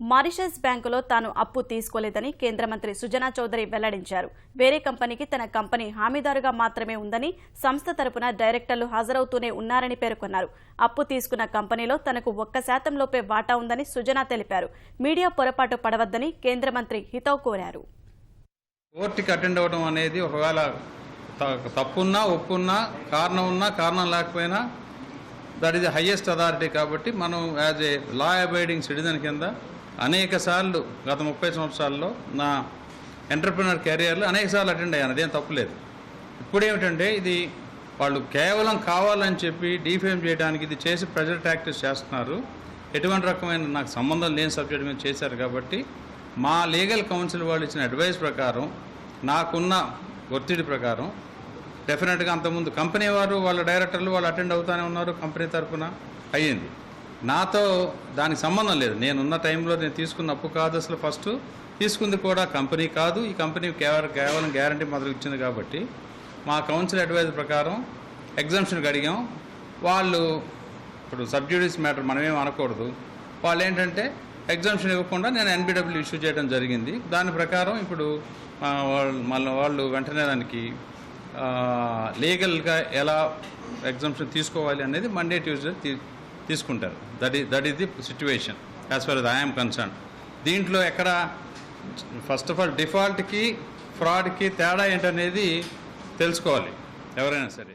Mauritius బ్యాంకులో తాను అప్పు తీసుకోలేదని కేంద్ర మంత్రి సుజనా చౌదరి వెల్లడించారు. వేరే కంపెనీకి తన కంపెనీ హామీదారుగా మాత్రమే ఉందని సంస్థ తరపున డైరెక్టర్లు హాజరవుతూనే ఉన్నారని పేర్కొన్నారు. అప్పు తీసుకున్న కంపెనీలో తనకు ఒక్క శాతం లోపే వాటా ఉందని సుజనా తెలిపారు. మీడియా పొరపాటు పడవద్దని కేంద్ర మంత్రి హితవు కోరారు. కోర్టుకి అటెండ్ అవ్వడం అనేది ఒకవేళ తప్పున్నా ఒప్పున్నా కారణం ఉన్నా కారణం లేకపోయినా that is the highest authority కాబట్టి మనం as a law abiding citizen కింద అనేక సార్లు గత ముప్పై సంవత్సరాల్లో నా ఎంటర్ప్రినర్ కెరియర్లో అనేక సార్లు అటెండ్ అయ్యాను. అదేం తప్పులేదు ఇప్పుడు ఏమిటంటే ఇది వాళ్ళు కేవలం కావాలని చెప్పి డీఫేమ్ చేయడానికి ఇది చేసి ప్రెజర్ టాక్టిస్ చేస్తున్నారు. ఎటువంటి రకమైన నాకు సంబంధం లేని సబ్జెక్ట్ మీద చేశారు కాబట్టి మా లీగల్ కౌన్సిల్ వాళ్ళు ఇచ్చిన అడ్వైస్ ప్రకారం నాకున్న ఒత్తిడి ప్రకారం డెఫినెట్గా అంతకుముందు కంపెనీ వారు వాళ్ళ డైరెక్టర్లు వాళ్ళు అటెండ్ అవుతానే ఉన్నారు కంపెనీ తరఫున అయ్యింది. నాతో దానికి సంబంధం లేదు. నేనున్న టైంలో నేను తీసుకున్న అప్పు కాదు అసలు ఫస్ట్. తీసుకుంది కూడా కంపెనీ కాదు. ఈ కంపెనీ కేవలం కేవలం గ్యారంటీ మొదలు ఇచ్చింది కాబట్టి. మా కౌన్సిల్ అడ్వైజర్ ప్రకారం ఎగ్జామ్షన్కి అడిగాం వాళ్ళు ఇప్పుడు సబ్జ్యూడిస్ మ్యాటర్ మనమేం అనకూడదు. వాళ్ళు ఏంటంటే ఎగ్జామ్షన్ ఇవ్వకుండా నేను ఎన్బిడబ్ల్యూ ఇష్యూ చేయడం జరిగింది. దాని ప్రకారం ఇప్పుడు వాళ్ళు మళ్ళీ వాళ్ళు వెంటనే దానికి లీగల్గా ఎలా ఎగ్జామ్షన్ తీసుకోవాలి అనేది మండే ట్యూస్డే తీసుకుంటారు. దట్ ఈ that is the situation as far as I'm concerned దీంట్లో ఎక్కడ ఫస్ట్ ఆఫ్ ఆల్ డిఫాల్ట్కి ఫ్రాడ్కి తేడా ఏంటనేది తెలుసుకోవాలి. ఎవరైనా సరే.